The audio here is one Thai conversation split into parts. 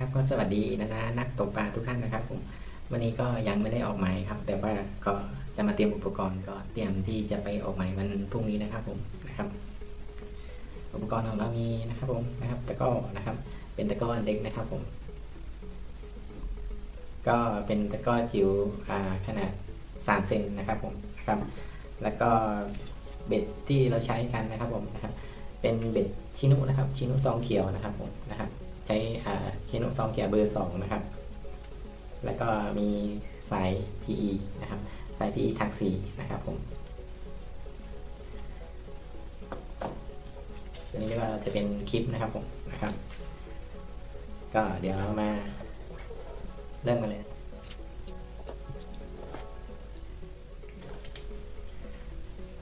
ครับก็สวัสดีนะนะนักตกปลาทุกท่านนะครับผมวันนี้ก็ยังไม่ได้ออกหมายครับ แต่ว่าก็จะมาเตรียมอุปกรณ์ก็เตรียมที่จะไปออกหมายวันพรุ่งนี้นะครับผมนะครับ อุปกรณ์ของเรามีนะครับผมนะครับตะก้อนะครับ เป็นตะก้อนเล็กนะครับผม ก็เป็นตะก้อจิ๋วอ่าขนาด3เซนนะครับผมนะครับแล้วก็เบ็ดที่เราใช้กันนะครับผมนะครับเป็นเบ็ดชินุนะครับชินุซองเขียวนะครับผม ใช้อ่าชินุซองเขียวเบอร์สองนะครับ แล้วก็มีสาย PE นะครับ สาย PE ทางสีนะครับผมตัวนี้ก็จะเป็นคลิปนะครับผมนะครับ ก็เดี๋ยวมาเริ่มกันเลย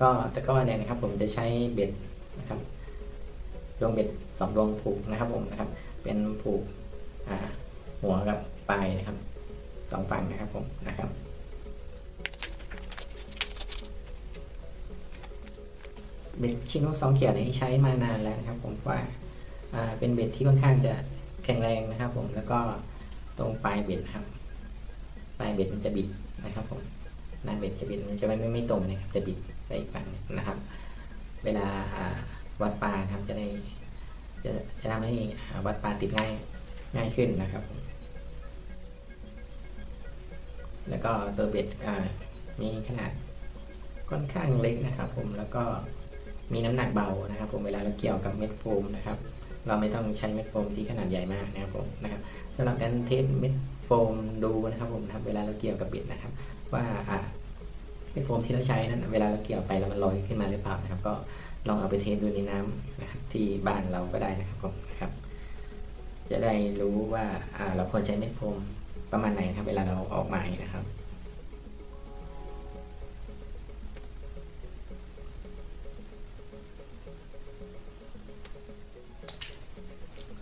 ก็แตะกร้อเนี่ยนะครับผมจะใช้เบ็ดนะครับดวงเบ็ดสองดวงผูกนะครับผมนะครับ เป็นผูกหัวกับปลายนะครับสองฝั่งนะครับผมนะครับเบ็ดชิโนซองเขียวนี้ใช้มานานแล้วนะครับ ผมว่าเป็นเบ็ดที่ค่อนข้างจะแข็งแรงนะครับ ผมแล้วก็ตรงปลายเบ็ดนะครับ ปลายเบ็ดมันจะบิดนะครับ ผมหน้าเบ็ดจะบิดมันจะไม่ไม่ไม่ตรงนะครับจะบิดไปอีกฝั่งนะครับ เวลาวัดปลาครับจะได้ จะจะทำให้วัดปลาติดง่ายง่ายขึ้นนะครับ แล้วก็ตัวเบ็ดมีขนาดค่อนข้างเล็กนะครับ ผมแล้วก็มีน้ำหนักเบานะครับ ผมเวลาเราเกี่ยวกับเม็ดโฟมนะครับ เราไม่ต้องใช้เม็ดโฟมที่ขนาดใหญ่มากนะครับผมนะครับสำหรับการเทสเม็ดโฟมดูนะครับ ผมนะครับเวลาเราเกี่ยวกับเบ็ดนะครับ ว่าเม็ดโฟมที่เราใช้นั้นเวลาเราเกี่ยวไปแล้วมันลอยขึ้นมาหรือเปล่านะครับ ก็ ลองเอาไปเทสดูในน้ำนะครับที่บ้านเราก็ได้นะครับผมนะครับ จะได้รู้ว่าเราควรใช้เม็ดโฟมประมาณไหนนะครับ เวลาเราออกหมายนะครับ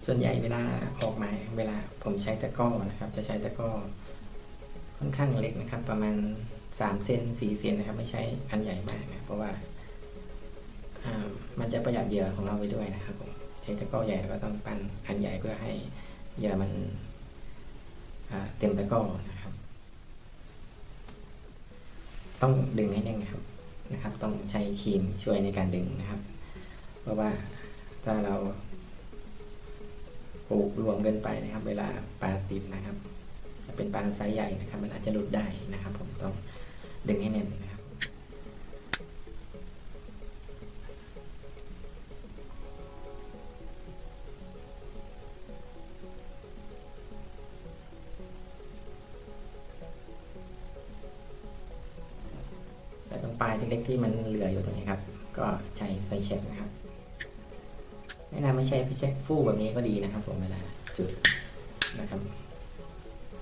ส่วนใหญ่เวลาออกหมายเวลาผมใช้ตะก้อนะครับ จะใช้ตะก้อค่อนข้างเล็กนะครับ ประมาณ3เซน4เซนนะครับ ไม่ใช่อันใหญ่มากนะเพราะว่า มันจะประหยัดเหยื่อของเราไปด้วยนะครับผมใช้ตะกร้อใหญ่แล้วก็ต้องปั้นอันใหญ่เพื่อให้เหยื่อมันเต็มตะกร้อนะครับ ต้องดึงให้แน่นครับนะครับ ต้องใช้ครีมช่วยในการดึงนะครับ เพราะว่าถ้าเราปลูกรวมเกินไปนะครับ เวลาปลาติดนะครับจะเป็นปลาไซส์ใหญ่นะครับ มันอาจจะหลุดได้นะครับ ผมต้องดึงให้แน่นนะครับายเล็กๆที่มันเหลืออยู่ตรงนี้ครับ ก็ใช้ไฟเช็คนะครับแนะนำไม่ใช่ไฟเช็คฟู่แบบนี้ก็ดีนะครับผมเวลาจุดนะครับ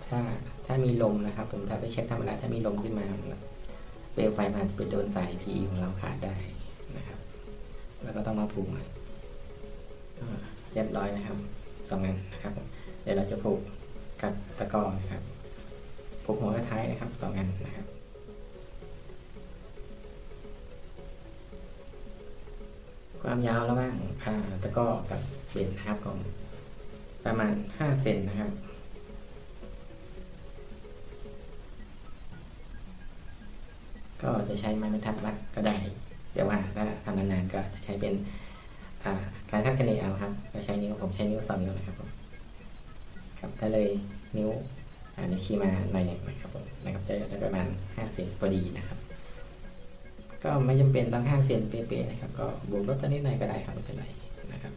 ถ้าถ้ามีลมนะครับ ผมถ้าไปเช็คธรรมดาถ้ามีลมขึ้นมาเปลวไฟมันอาจะไปโดนสาย PE ของเราขาดได้นะครับ แล้วก็ต้องมาผูกใหม่เรียบร้อยนะครับสองอันนะครับ เดี๋ยวเราจะผูกกับตะกร้อนะครับผูกหัวกระท้ายนะครับสองอันนะครับ ความยาวระหว่างอ่าตะก้อกับเบ็ดนะครับผมประมาณ 5 เซนนะครับ ก็จะใช้ไม้บรรทัดวัดก็ได้ แต่ว่าถ้าทำนานๆก็จะใช้เป็นการคาดคะเนเอาครับก็ใช้นิ้วผมใช้นิ้วสองนิ้วนะครับผมครับถ้าเลยนิ้วอ่านิ้วชี้มาหน่อยหนึ่งนะครับผมนะครับจะได้ประมาณ5เซนพอดีนะครับ ก็ไม่จำเป็นต้องห้าเซนเป๊ะๆนะครับ ก็บวกลบตัวนิดหน่อยก็ได้ครับไม่เป็นไรนะครับ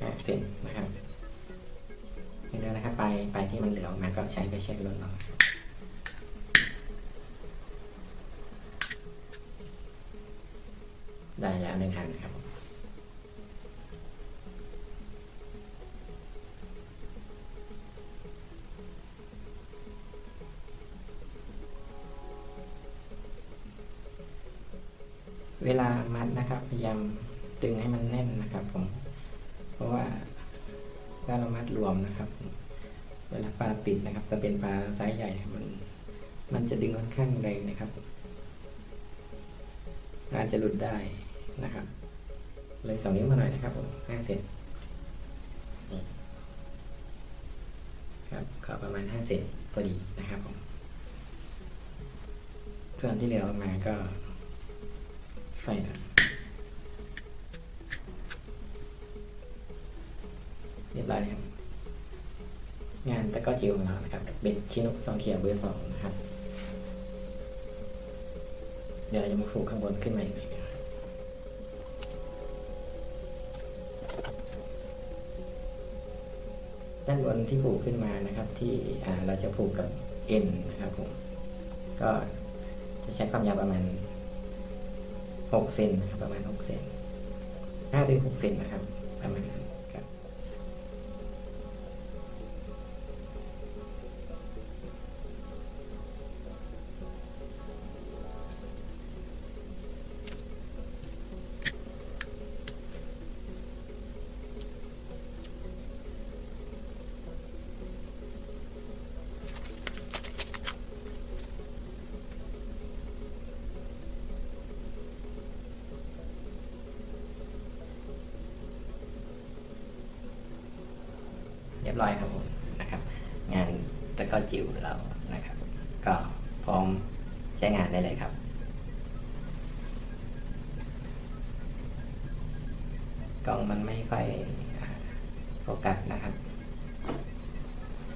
ห้าเซนนะครับอย่างนี้นะครับ ไปไปที่มันเหลือออกมาก็ใช้ไปเช็คลดลงได้แล้วหนึ่งอันนะครับ นะครับ พยายามดึงให้มันแน่นนะครับผม เพราะว่าถ้าเรามัดรวมนะครับ เวลาปลาติดนะครับจะเป็นปลาไซส์ใหญ่มัน มันจะดึงค่อนข้างแรงนะครับอาจจะหลุดได้นะครับ เลยสองนิ้วมาหน่อยนะครับผมห้าเซนครับขอประมาณห้าเซนพอดีนะครับผมส่วนที่เหลือออกมาก็ไฟนะ บร้อยครับ งานตะก้อจิ๋วของเรานะครับ เป็นชินุซองเขียวเบอร์สองนะครับ เดี๋ยวเราจะมาผูกข้างบนขึ้นมาอีกหน่อยนะครับด้านบนที่ผูกขึ้นมานะครับที่เราจะผูกกับเอ็นนะครับผมก็จะใช้ความยาวประมาณ6เซนนะครับประมาณ6เซน5ถึง6เซนนะครับประมาณนั้น เรียบร้อยครับผมนะครับ งานตะกร้อจิ๋วเรานะครับ ก็พร้อมใช้งานได้เลยครับกล้องมันไม่ค่อยโฟกัสนะครับ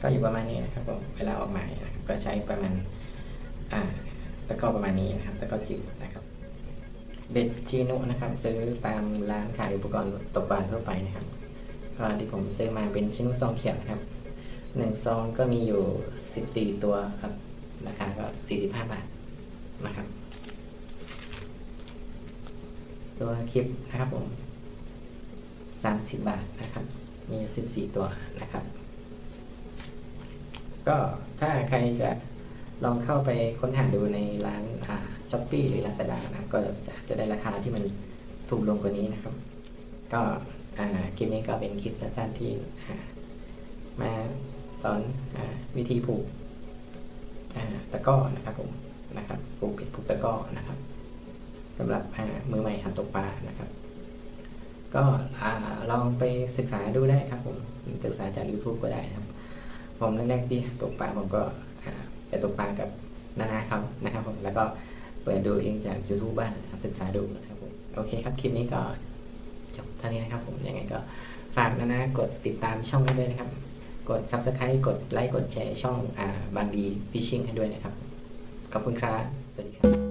ก็อยู่ประมาณนี้นะครับผมเวลาออกมานะครับก็ใช้ประมาณอ่าตะกร้อประมาณนี้นะครับตะกร้อจิ๋วนะครับเบ็ดชีนุนะครับ ซื้อตามร้านขายอุปกรณ์ตกปลาทั่วไปนะครับ ที่ผมซื้อมาเป็นชิ้นุซองเขียวนครับหนึ่งซองก็มีอยู่สิบสี่ตัวครับ ราคาก็สี่สิบห้าบาทนะครับ ตัวคลิปนะครับผมสามสิบบาทนะครับ มีสิบสี่ตัวนะครับ ก็ถ้าใครจะลองเข้าไปค้นหาดูในร้านช้อปปี้หรือ Lazada นะก็จะได้ราคาที่มันถูกลงกว่านี้นะครับ ก็ คลิปนี้ก็เป็นคลิปสั้นๆที่มาสอนอวิธีผูกตะก้อนะครับผมนะครับผูกเบ็ดผูกตะก้อนะครับสำหรับมือใหม่หัดตกปลานะครับ ก็ลองไปศึกษาดูได้ครับผมศึกษาจาก YouTube ก็ได้นะครับ ผมแรกๆที่ตกปลาผมก็ไปตกปลากับนานาเขานะครับผมแล้วก็เปิดดูเองจาก YouTube บ้างนศึกษาดูนะครับผมโอเคครับคลิปนี้ก็ เท่านี้นะครับผมยังไงก็ฝากนะนะกดติดตามช่องให้ด้วยนะครับ กด Subscribe กดไลค์กดแชร์ช่องอ่าบันดีฟิชชิ่งให้ด้วยนะครับ ขอบคุณครับ สวัสดีครับ